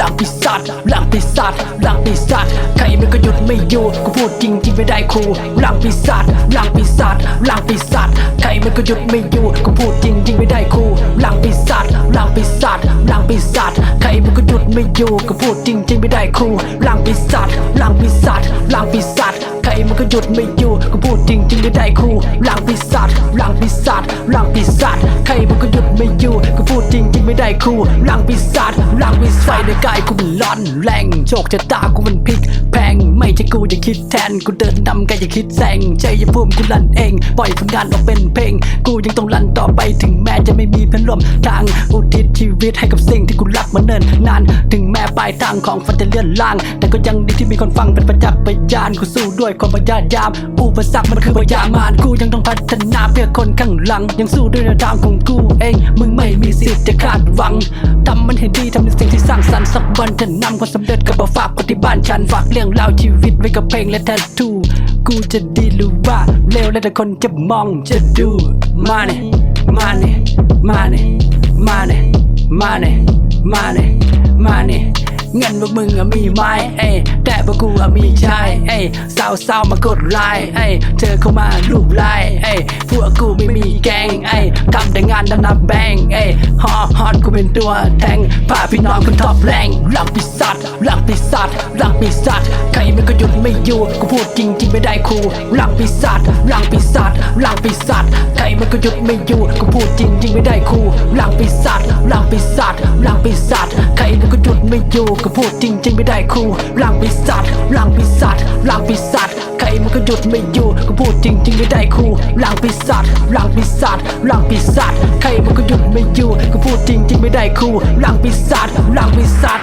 ลังปีศาจหลังปีศาจหลังปีศาจใครมันก็หยุดไม่อยู่กูพูดจริงจริงไม่ได้ครูหลังปีศาจหลังปีศาจหลังปีศาจใครมันก็หยุดไม่อยู่กูพูดจริงจริงไม่ได้ครูหลังปีศาจหลังปีศาจหลังปีศาจใครมันก็หยุดไม่อยู่กูพูดจริงจริงไม่ได้ครูหลังปีศาจหลังปีศาจหลังปีศาจใครมันก็หยุดไม่อยู่กูพูดจริงจริงไม่ได้ครูหลังปีศาจหลังปีศาจหลังปีศาจใครมันก็หยุดไม่อยู่กู ไม่ได้ครูหลังปีศาจหลังวิสัยในกายกูมันร้อนแรงโชคชะตากูมันพลิก ง ไม่ใช่กูจะคิดแทน กูเดินนำกันอย่าคิดแซงใจอย่าพูมกูลั่นเอง ปล่อยผลงานออกเป็นเพลง กูยังต้องลั่นต่อไปถึงแม้จะไม่มีเพื่อนร่วมทาง อุทิศชีวิตให้กับสิ่งที่กูรักมาเนิ่นนาน ถึงแม้ปลายทางของฝันจะเลื่อนล่าง แต่ก็ยังดีที่มีคนฟังเป็นประจักษ์พยาน กูสู้ด้วยความพยายาม อุปสรรคมันคือพยามาน กูยังต้องพัฒนาเพื่อคนข้างหลัง ยังสู้ด้วยแนวทางของกูเอง มึงไม่มีสิทธิ์จะคาดหวังทำมันให้ดีทำในสิ่งที่สร้างสรรค์สักวันจะนำความสำเร็จกลับมาฝากคนที่บ้านฉันฝากเรื่องราวชีวิตไว้กับเพลงและแททูกูจะดีหรือว่าเลวและแต่คนจะมองจะดูมาเนี่ยมาเนี่ยมาเนี่ยมาเนี่ยมาเนี่ยมาเนี่ยมาเนี่ยเงินพวกมึงอะมีไหมเอ้แต่พวกกูอะมีใช่เอ้สาวสาวมากดไลค์เอ้เธอเข้ามารูปไลค์เอ้พวกกูไม่มีแกงเอ้ทำแต่งานแล้วนับแบงเอ้ ฮอฮอตกูเป็นตัวแทงพาพี่น้องคุณท็อปแรงหลังปีศาจหลังปีศาจหลังปีศาจใครมันก็หยุดไม่อยู่กูพูดจริงจริงไม่ได้ครูหลังปีศาจหลังปีศาจหลังปีศาจใครมันก็หยุดไม่อยู่กูพูดจริงจริงไม่ได้ครูหลังปีศาจหลังปีศาจหลังปีศาจใครมันก็หยุดไม่อยู่กูพูดจริงจริงไม่ได้ครูหลังปีศาจหลังปีศาจหลังปีศาจ ใครมันก็หยุดไม่อยู่กูพูดจริงจริงไม่ได้ครูหลังปีศาจหลังปีศาจหลังปีศาจใครมันก็หยุดไม่อยู่กูพูดจริงจริงไม่ได้ครูหลังปีศาจหลังปีศาจ